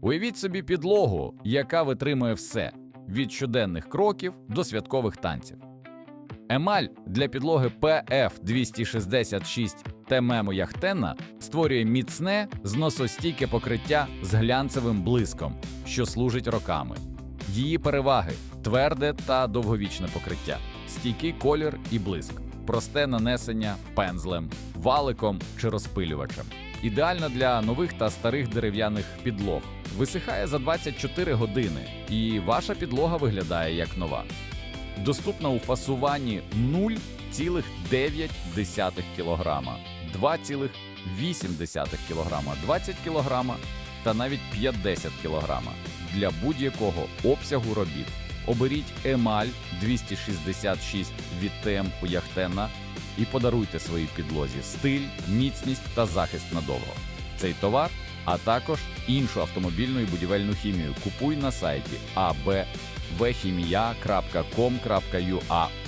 Уявіть собі підлогу, яка витримує все від щоденних кроків до святкових танців. Емаль для підлоги PF266 Темемо Яхтена створює міцне зносостійке покриття з глянцевим блиском, що служить роками. Її переваги тверде та довговічне покриття, стійкий колір і блиск, просте нанесення пензлем, валиком чи розпилювачем. Ідеальна для нових та старих дерев'яних підлог. Висихає за 24 години, і ваша підлога виглядає як нова. Доступна у фасуванні 0,9 кг, 2,8 кг, 20 кг та навіть 50 кг для будь-якого обсягу робіт. Оберіть емаль 266 від ТМ Яхтена і подаруйте своїй підлозі стиль, міцність та захист надовго. Цей товар, а також іншу автомобільну і будівельну хімію купуй на сайті abvchimia.com.ua